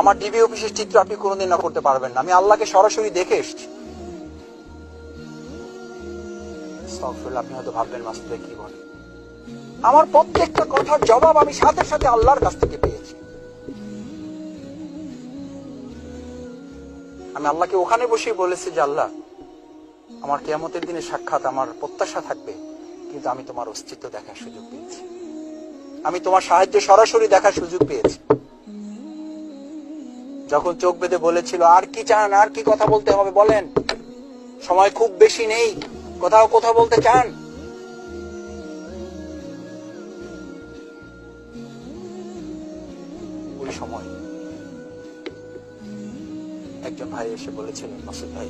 আমার ডিবি অফিসের চিত্র আপনি কোনোদিন না করতে পারবেন না। আমি আল্লাহকে সরাসরি দেখে এসেছি। আপনি হয়তো ভাববেন মাসুদ কি বলে? আমার প্রত্যেকটা কথার জবাব আমি সাথে সাথে আল্লাহর কাছ থেকে পেয়েছি। আমি আল্লাহকে ওখানে বসেই বলেছি যে, আল্লাহ, আমার কেয়ামতের দিনে সাক্ষাৎ আমার প্রত্যাশা থাকবে, কিন্তু আমি তোমার অস্তিত্ব দেখার সুযোগ পেয়েছি। আমি তোমার সাহায্যে সরাসরি দেখার সুযোগ পেয়েছি। যখন চোখ বেঁধে বলেছিল, আর কি চান, আর কি কথা বলতে হবে, বলেন। সময় খুব বেশি নেই। কোথাও কথা বলতে চান? ওই সময় একজন ভাই এসে বলেছিলেন, মাসুদ ভাই,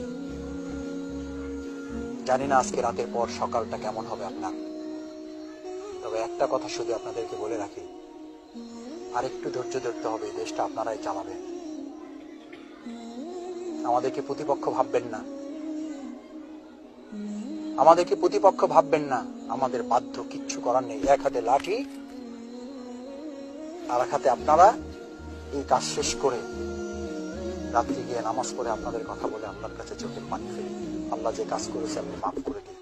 জানি না আজকে রাতের পর সকালটা কেমন হবে আপনার। তবে একটা কথা শুধু আপনাদেরকে বলে রাখি আর একটু ধৈর্য ধরতে হবে দেশটা আপনারাই চালাবেন। আমাদেরকে প্রতিপক্ষ ভাববেন না। আমাদেরকে প্রতিপক্ষ ভাববেন না। আমাদের বাধ্য কিচ্ছু করার নেই। এক হাতে লাঠি, আর এক হাতে আপনারা এই কাজ শেষ করে রাত্রি গিয়ে নামাজ পড়ে আপনাদের কথা বলে আপনার কাছে চোখের পানি ফেলি। আল্লাহ যে কাজ করেছে আপনি মাফ করে দিন।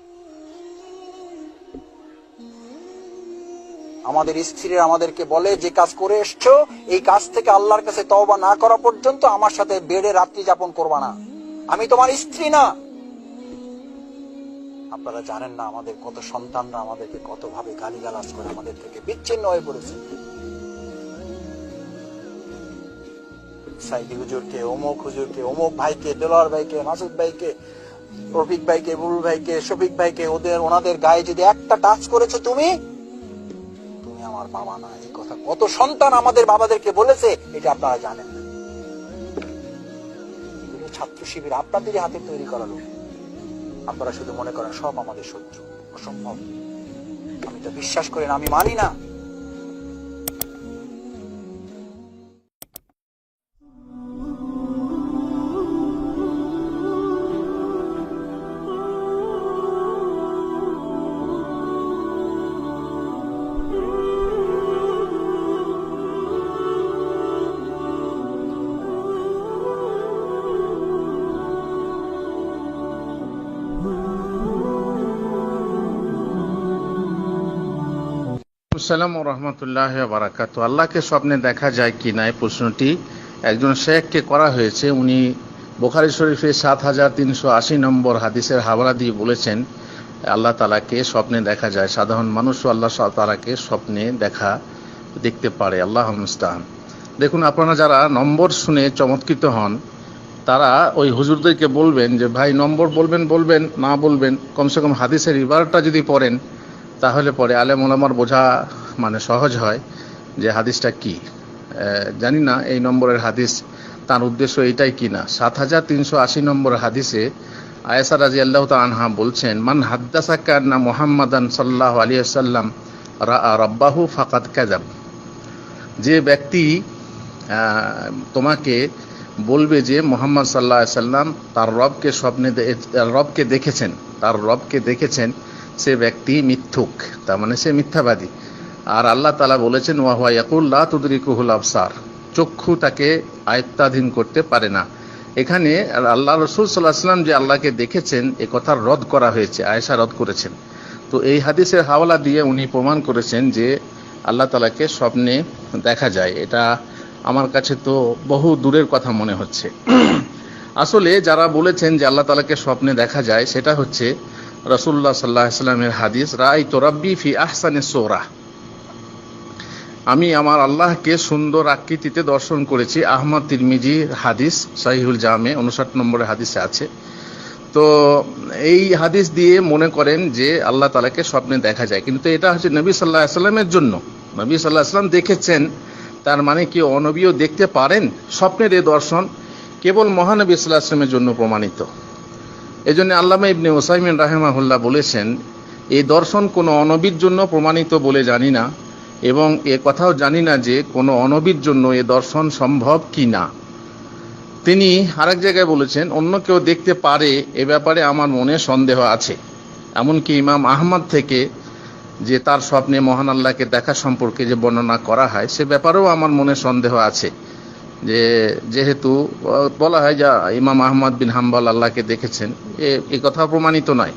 আমাদের স্ত্রীরা আমাদেরকে বলে, যে কাজ করে এসছো, এই কাজ থেকে আল্লাহর কাছে তওবা না করা পর্যন্ত আমার সাথে বেড়ে রাত্রি যাপন করবা না। আমি তোমার স্ত্রী না। আপনারা জানেন না আমাদের কত সন্তানরা আমাদেরকে কত ভাবে গালিগালাজ করে, আমাদের থেকে বিচ্ছিন্ন হয়ে পড়েছে। সাইদি হুজুরকে, অমুক হুজুরকে, অমুক ভাইকে, দেলোয়ার ভাইকে, মাসুদ ভাইকে, রফিক ভাইকে বুলুল ভাইকে, শফিক ভাইকে, ওদের, ওনাদের গায়ে যদি একটা টাচ করেছ তুমি তুমি আমার বাবা না, এই কথা কত সন্তান আমাদের বাবাদেরকে বলেছে, এটা আপনারা জানেন না। ছাত্র শিবির আপনাদের হাতে তৈরি করালো আপনারা শুধু মনে করেন, সব আমাদের শত্রু, অসম্ভব। আমি তো বিশ্বাস করেন, আমি মানি না। আসসালামু রহমতুল্লাহ বারাকাত আল্লাহকে স্বপ্নে দেখা যায় কি না এই প্রশ্নটি একজন শেখকে করা হয়েছে। উনি বোখারি শরীফে সাত হাজার তিনশো আশি নম্বর হাদিসের হাওলা দিয়ে বলেছেন, আল্লাহ তালাকে স্বপ্নে দেখা যায়। সাধারণ মানুষও আল্লাহ তালাকে স্বপ্নে দেখা দেখতে পারে। আল্লাহ মুস্তাহান দেখুন, আপনারা যারা নম্বর শুনে চমৎকৃত হন, তারা ওই হুজুরদেরকে বলবেন যে, ভাই, নম্বর বলবেন বলবেন, না বলবেন। কমসে কম হাদিসের ইবারটা যদি পড়েন তাহলে পরে আলেম ওলামার বোঝা মানে সহজ হয় যে হাদিসটা কি। জানি না এই নম্বরের হাদিস, তার উদ্দেশ্য এইটাই কি না। সাত হাজার তিনশো আশি নম্বর হাদিসে আয়েসা রাজি আল্লাহ আনহা বলছেন, মান হাদ্দাসা কান্না মোহাম্মদান সাল্লাহ আলী সাল্লাম রব্বাহু ফাকাত কাজাব যে ব্যক্তি তোমাকে বলবে যে মোহাম্মদ সাল্লাহ সাল্লাম তার রবকে স্বপ্নে রবকে দেখেছেন, তার রবকে দেখেছেন সে ব্যক্তি মিথ্যুক, তার মানে সে মিথ্যাবাদী। আর আল্লাহ তালা বলেছেন ওয়াহুয়া ইয়াকুল্লাহ তুদরিকুহুল আফসার চক্ষু তাকে আয়ত্তাধীন করতে পারে না। এখানে আল্লাহ রসুল সাল্লাহ সাল্লাম যে আল্লাহকে দেখেছেন, এ কথার রদ করা হয়েছে, আয়েশা রদ করেছেন। তো এই হাদিসের হাওলা দিয়ে উনি প্রমাণ করেছেন যে আল্লাহ তালাকে স্বপ্নে দেখা যায়। এটা আমার কাছে তো বহু দূরের কথা মনে হচ্ছে। আসলে যারা বলেছেন যে আল্লাহ তালাকে স্বপ্নে দেখা যায়, সেটা হচ্ছে রসুল্লাহ সাল্লাহ সাল্লামের হাদিস রাই তোরাব্বি ফি আহসানে সোরা। আমি আমার আল্লাহকে সুন্দর আকৃতিতে দর্শন করেছি। আহমদ তিরমিজি হাদিস, সাহিহুল জামে, উনষাট নম্বরের হাদিসে আছে। তো এই হাদিস দিয়ে মনে করেন যে আল্লাহ তালাকে স্বপ্নে দেখা যায়। কিন্তু এটা হচ্ছে নবী সাল্লাহ আসলামের জন্য। নবী সাল্লাহ আসলাম দেখেছেন, তার মানে কি অনবীও দেখতে পারেন? স্বপ্নের এই দর্শন কেবল মহানবী সাল্লাহ আসলামের জন্য প্রমাণিত। এই জন্য আল্লামা ইবনে ওসাইমিন রাহেমাহুল্লাহ বলেছেন এই দর্শন কোনো অনবীর জন্য প্রমাণিত বলে জানি না এবং এ কথাও জানি না যে কোনো অনবীর জন্য এ দর্শন সম্ভব কি না। তিনি আরেক জায়গায় বলেছেন, অন্য কেউ দেখতে পারে এ ব্যাপারে আমার মনে সন্দেহ আছে। এমনকি ইমাম আহমদ থেকে যে তার স্বপ্নে মহান আল্লাহকে দেখা সম্পর্কে যে বর্ণনা করা হয়, সে ব্যাপারেও আমার মনে সন্দেহ আছে। যে যেহেতু বলা হয় যা ইমাম আহমদ বিন হাম্বাল আল্লাহকে দেখেছেন, এ কথা প্রমাণিত নয়।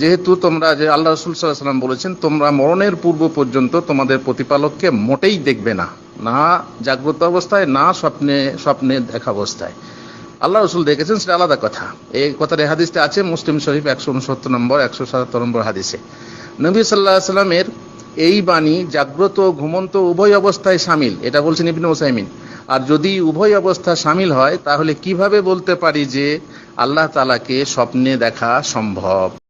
যেহেতু তোমরা, যে আল্লাহ রসুল সাল্লাম বলেছেন, তোমরা মরণের পূর্ব পর্যন্ত তোমাদের প্রতিপালককে মোটেই দেখবে না না জাগ্রত অবস্থায়, না স্বপ্নে স্বপ্নে দেখা অবস্থায়। আল্লাহ রসুল দেখেছেন, সেটা আলাদা কথা। এই এই হাদিসটা আছে মুসলিম শরীফ একশো উনসত্তর নম্বর, একশো সাতাত্তর নম্বর হাদিসে। নবী সাল্লাহ সাল্লামের এই বাণী জাগ্রত ঘুমন্ত উভয় অবস্থায় সামিল। এটা বলছেন ইবনে ওসাইমিন আর যদি উভয় অবস্থা সামিল হয়, তাহলে কীভাবে বলতে পারি যে আল্লাহ তালাকে স্বপ্নে দেখা সম্ভব?